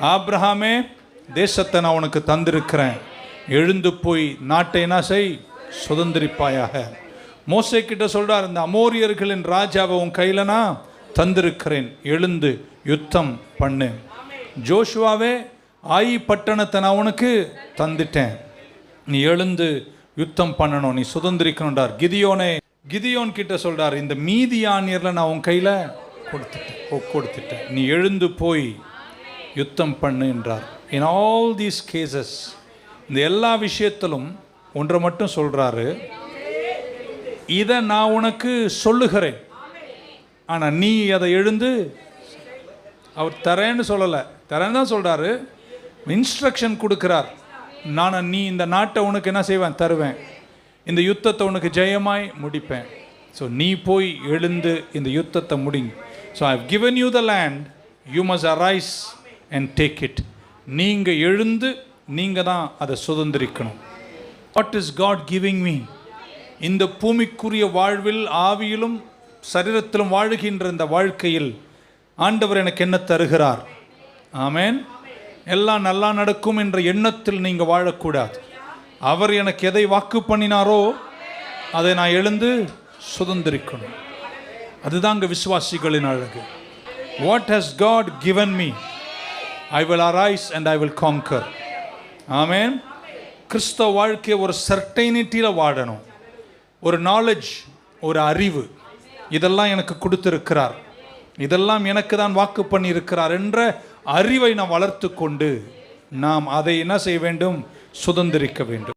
ஆப்ரஹாமே தேசத்தை நான் உனக்கு தந்திருக்கிறேன். எழுந்து போய் நாட்டை என்ன செய் சுதந்திரிப்பாயாக. மோசை கிட்ட சொல்கிறார் இந்த அமோரியர்களின் ராஜாவை உன் கையில் நான் தந்திருக்கிறேன். எழுந்து யுத்தம் பண்ணு. ஜோஷுவாவே ஆயி பட்டணத்தை நான் உனக்கு தந்துட்டேன். நீ எழுந்து யுத்தம் பண்ணணும் நீ சுதந்திரிக்கணும்டார் கிதியோனே கிதியோன் கிட்ட சொல்கிறார் இந்த மீதியானியர்ல நான் உன் கையில் கொடுத்துட்டேன். கொடுத்துட்டேன். நீ எழுந்து போய் யுத்தம் பண்ணு என்றார். இன் ஆல் தீஸ் கேசஸ் இந்த எல்லா விஷயத்திலும் ஒன்றை மட்டும் சொல்கிறாரு இதை நான் உனக்கு சொல்லுகிறேன். ஆனால் நீ அதை எழுந்து அவர் தரேன்னு சொல்லலை. தரேன்னு தான் சொல்கிறாரு இன்ஸ்ட்ரக்ஷன் கொடுக்குறார். நான் நீ இந்த நாட்டை உனக்கு என்ன செய்வேன்? தருவேன். இந்த யுத்தத்தை உனக்கு ஜெயமாய் முடிப்பேன். ஸோ நீ போய் எழுந்து இந்த யுத்தத்தை முடிங்க so I given you the land you must arise and take it நீங்கள் எழுந்து நீங்கள் தான் அதை சுதந்திரிக்கணும். What is God giving me இந்த பூமிக்குரிய வாழ்வில் ஆவியிலும் சரீரத்திலும் வாழ்கின்ற இந்த வாழ்க்கையில் ஆண்டவர் எனக்கு என்ன தருகிறார்? ஆமேன். எல்லாம் நல்லா நடக்கும் என்ற எண்ணத்தில் நீங்கள் வாழக்கூடாது. அவர் எனக்கு எதை வாக்கு பண்ணினாரோ அதை நான் எழுந்து சுதந்திரிக்கணும். அதுதாங்க விசுவாசிகளின் அழகு. What has God given me I will arise and I will conquer amen கிறிஸ்தவ வாழ்க்கையை ஒரு சர்டைனிட்டியில் வாழணும். ஒரு நாலேஜ் ஒரு அறிவு. இதெல்லாம் எனக்கு கொடுத்துருக்கிறார். இதெல்லாம் எனக்கு தான் வாக்கு பண்ணியிருக்கிறார் என்ற அறிவை நாம் வளர்த்து கொண்டு நாம் அதை என்ன செய்ய வேண்டும்? சுதந்திரிக்க வேண்டும்.